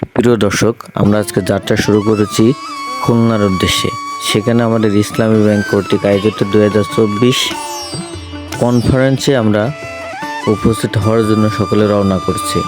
প্রিয় দর্শক, আমরা আজকে যাত্রা শুরু করেছি খুলনার উদ্দেশ্যে। সেখানে আমাদের ইসলামী ব্যাংক কর্তৃক আয়োজিত দু হাজার চব্বিশ কনফারেন্সে আমরা উপস্থিত হওয়ার জন্য সকলে রওনা করছি।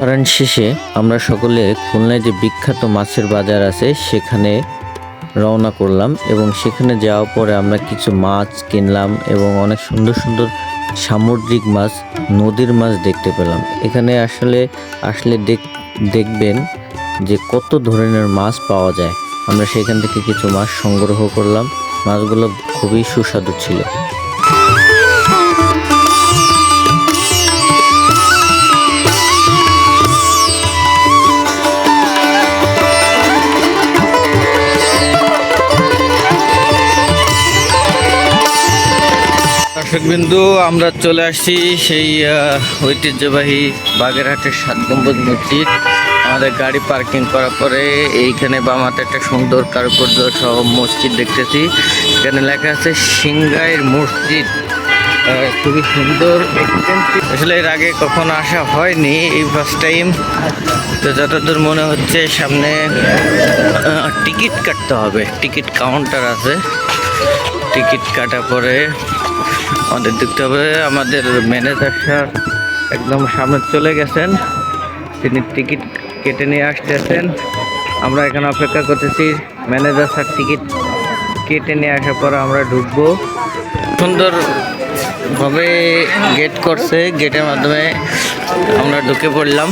কনফারেন্স শেষে আমরা সকলে খুলনায় যে বিখ্যাত মাছের বাজার আছে, সেখানে রওনা করলাম এবং সেখানে যাওয়ার পরে আমরা কিছু মাছ কিনলাম এবং অনেক সুন্দর সুন্দর সামুদ্রিক মাছ, নদীর মাছ দেখতে পেলাম। এখানে আসলে আসলে দেখ, দেখবেন যে কত ধরনের মাছ পাওয়া যায়। আমরা সেখান থেকে কিছু মাছ সংগ্রহ করলাম। মাছগুলো খুবই সুস্বাদু ছিল। দর্শকবিন্দু আমরা চলে আসছি সেই ঐতিহ্যবাহী বাগেরহাটের সাত মসজিদ। আমাদের গাড়ি পার্কিং করার পরে এইখানে বামাতে একটা সুন্দর কারুকার্য সহ মসজিদ দেখতেছি। এখানে লেখা আছে, সিংগাইর মসজিদ। খুবই সুন্দর। আসলে এর আগে কখনো আসা হয়নি এই ফার্স্ট টাইম তো যতদূর মনে হচ্ছে, সামনে টিকিট কাটতে হবে। টিকিট কাউন্টার আছে। টিকিট কাটা পরে আমাদের দেখতে হবে, আমাদের ম্যানেজার স্যার একদম সামনে চলে গেছেন। তিনি টিকিট কেটে নিয়ে আসতেছেন। আমরা এখানে অপেক্ষা করতেছি ম্যানেজার স্যার টিকিট কেটে নিয়ে আসার পর আমরা ঢুকবো। সুন্দর ভাবে গেট করছে গেটের মাধ্যমে আমরা ঢুকে পড়লাম।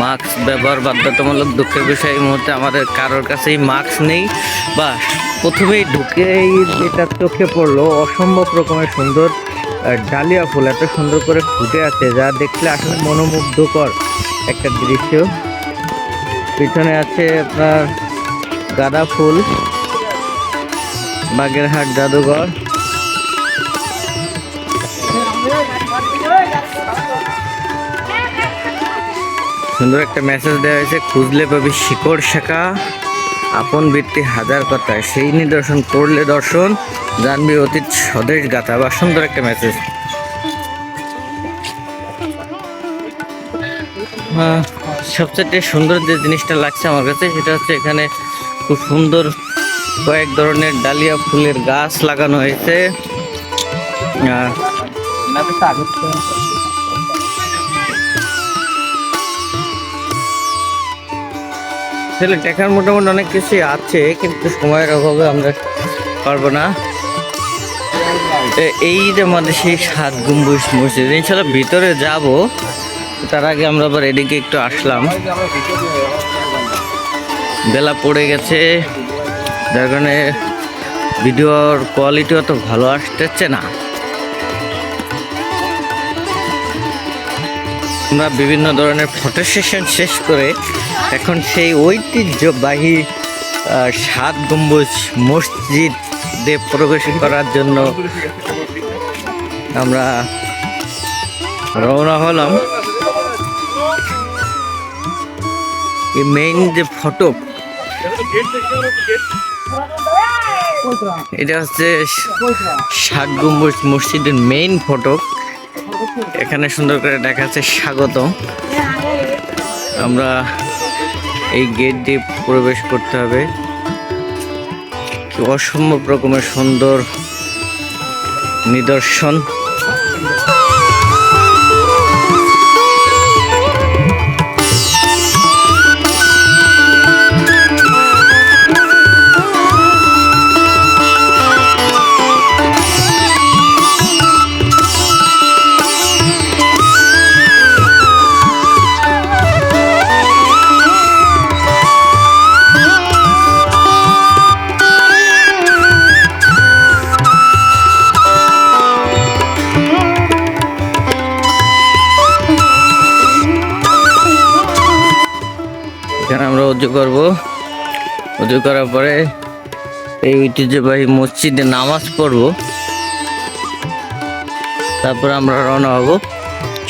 মাস্ক ব্যবহার বাধ্যতামূলক দুঃখের বিষয় এই মুহূর্তে আমাদের কারোর কাছেই মাস্ক নেই। বা প্রথমেই ঢুকেই যেটা চোখে পড়ল, অসম্ভব রকমের সুন্দর ডালিয়া ফুল, এত সুন্দর করে ফুটে আছে, যা দেখলে আসলে মনোমুগ্ধকর একটা দৃশ্য। পিছনে আছে আপনার গাঁদা ফুল, বাগেরহাট জাদুঘর। সুন্দর একটা মেসেজ দেওয়া হয়েছে, খুঁজলে পাবি শিকড় শাখা। আপন বৃত্তি হাজার কথা। সেই নিদর্শন করলে দর্শন, জানবি অতীত স্বদেশ গাথা। বা সুন্দর একটা মেসেজ সবচেয়ে সুন্দর যে জিনিসটা লাগছে আমার কাছে, সেটা হচ্ছে এখানে খুব সুন্দর কয়েক ধরনের ডালিয়া ফুলের গাছ লাগানো হয়েছে। আসলে দেখার মোটামুটি অনেক কিছুই আছে, কিন্তু সময়ের অভাবে আমরা পারব না। এই যে আমাদের সেই সাত গম্বুজ মসজিদ ইনশাল্লাহ ভিতরে যাব। তার আগে আমরা আবার এদিকে একটু আসলাম। বেলা পড়ে গেছে। যার কারণে ভিডিওর কোয়ালিটি অত ভালো আসতেছে না। আমরা বিভিন্ন ধরনের ফটো সেশন শেষ করে এখন সেই ঐতিহ্যবাহী সাত গম্বুজ মসজিদে প্রবেশ করার জন্য আমরা রওনা হলাম। এই মেইন যে ফটো এটা হচ্ছে সাত গম্বুজ মসজিদের মেইন ফটক এখানে সুন্দর করে দেখা স্বাগত। আমরা এই গেট দিয়ে প্রবেশ করতে হবে। অসম্ভব রকমের সুন্দর নিদর্শন। উদ্যোগ করব। উজু করার পরে এই ঐতিহ্যবাহী মসজিদে নামাজ পড়ব। তারপর আমরা রওনা হব।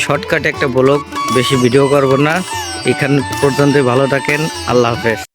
শর্টকাটে একটা ব্লগ, বেশি ভিডিও করব না। এখান পর্যন্ত ভালো থাকেন। আল্লাহ হাফেজ।